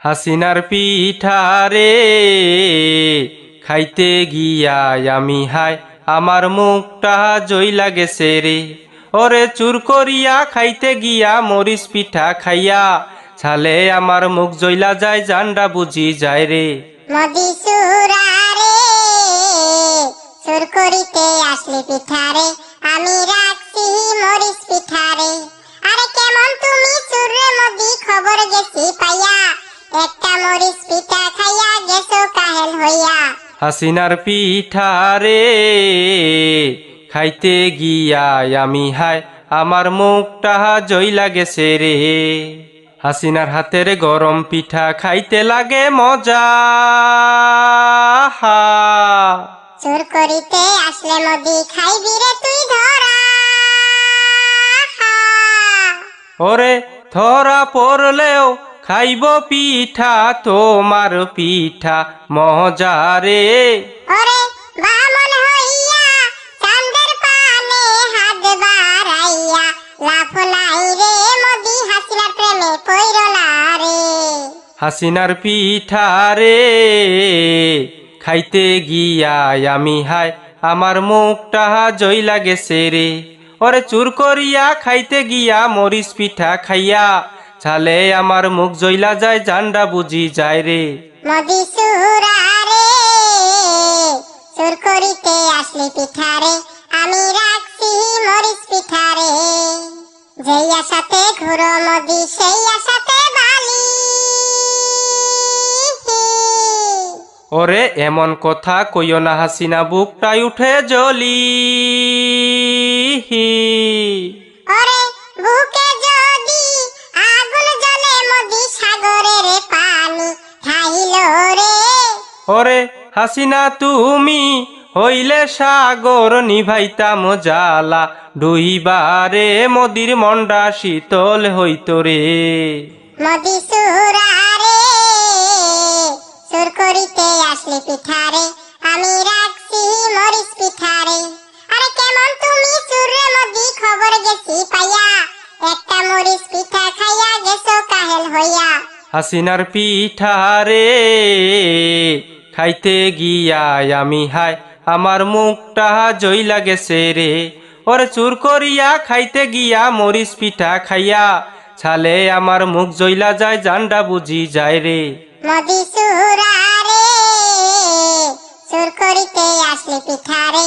হাসিনার পিঠারে খাইতে গিয়া আমি হাই আমার মুখটা জই লাগেছে রে। ওরে চুর করিয়া খাইতে গিয়া মরিস পিঠা খাইয়া ছালে আমার মুখ জইলা যায় জান্ডা বুঝি যায় রে। মদি করিতে আসলি পিঠারে আমি রাখছি মরিস কেমন তুমি মদি খবর গেছি পাইয়া। একটা মরিস পিঠা খাইয়া গেছো কাহেল হইয়া। হাসিনার পিঠারে খাইতে গিয়া আমি হাই আমার মুখটা জই লাগেছে রে। হাসিনার হাতের গরম পিঠা খাইতে লাগে মজা। সুর করিতে আসলে মদি খাইবি রে ওরে ধরা পড়লেও খাইব পিঠা তোমার পিঠা মজা রে। ওরে বামন হইয়া চাঁদের পানে হাত বাড়াইয়া লাফলাই রে মোদি হাসিনার প্রেমে পইরলা রে। হাসিনার পিঠা রে খাইতে গিয়া আমি হায় আমার মুখটা জই লাগেছে রে। ওরে চুর করিয়া খাইতে গিয়া মরিস পিঠা খাইয়া ছালে আমার মুখ জইলা যায় জান্ডা বুঝি যায় রে। মোদি সুরারে সুর করিতে আসলি পিঠারে আমি রাখছি মরিস পিঠারে যেই আশাতে ঘুরো মোদি সেই আশাতে বালি। ওরে এমন কথা কইও না হাসিনা বুকটাই উঠে জ্বলি। ওরে বুকে যদি আগুন জ্বলে মোদি সাগরের পানি খাইল রে। ওরে হাসিনা তুমি হইলে সাগর নিভাইতাম জালা ডুইবারে মদির মন্ডা শীতল হইত রে। মোদি সুরারে সুর করিতে আসলি পিঠারে মরিস পিঠা খাইয়া গেছো কাহেল হইয়া। হাসিনার পিঠা রে খাইতে গিয়া আমি হাই আমার মুখটা জই লাগেছে রে। ওরে চুর করিয়া খাইতে গিয়া মরিস পিঠা খাইয়া ছালে আমার মুখ জইলা যায় জান্ডা বুঝি যায় রে। মোদি সুর করিতে আসলি পিঠারে আমি রাখছি মরিস পিঠারে